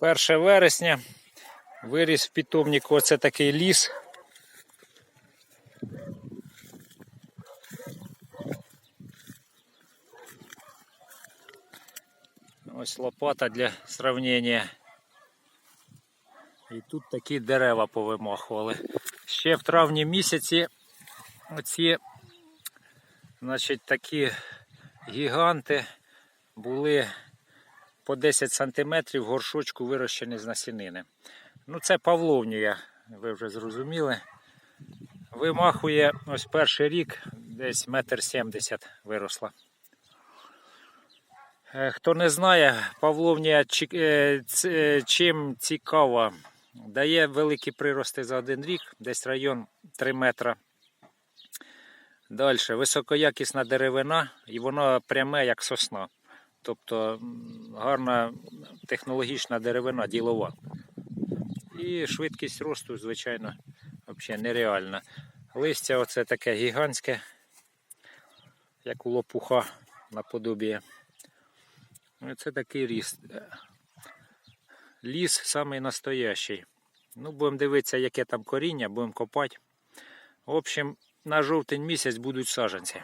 1 вересня виріс в питомнику оце такий ліс. Ось лопата для сравнення. І тут такі дерева повимахували. Ще в травні місяці оці значить, такі гіганти були по 10 см горшочку вирощені з насінини. Ну, це павловнія, ви вже зрозуміли. Вимахує ось перший рік, десь метр сімдесят виросла. Е, Хто не знає, павловнія е, е, чим цікава, дає великі прирости за один рік, десь район 3 метра. Далі високоякісна деревина, і воно пряме, як сосна. Тобто гарна технологічна деревина, ділова. І швидкість росту, звичайно, взагалі нереальна. Листя оце таке гігантське, як у лопуха наподобіє. Ну, Це такий ріст. Ліс самий настоящий. Ну, будемо дивитися, яке там коріння, будемо копати. В общем, на жовтень місяць будуть саджанці.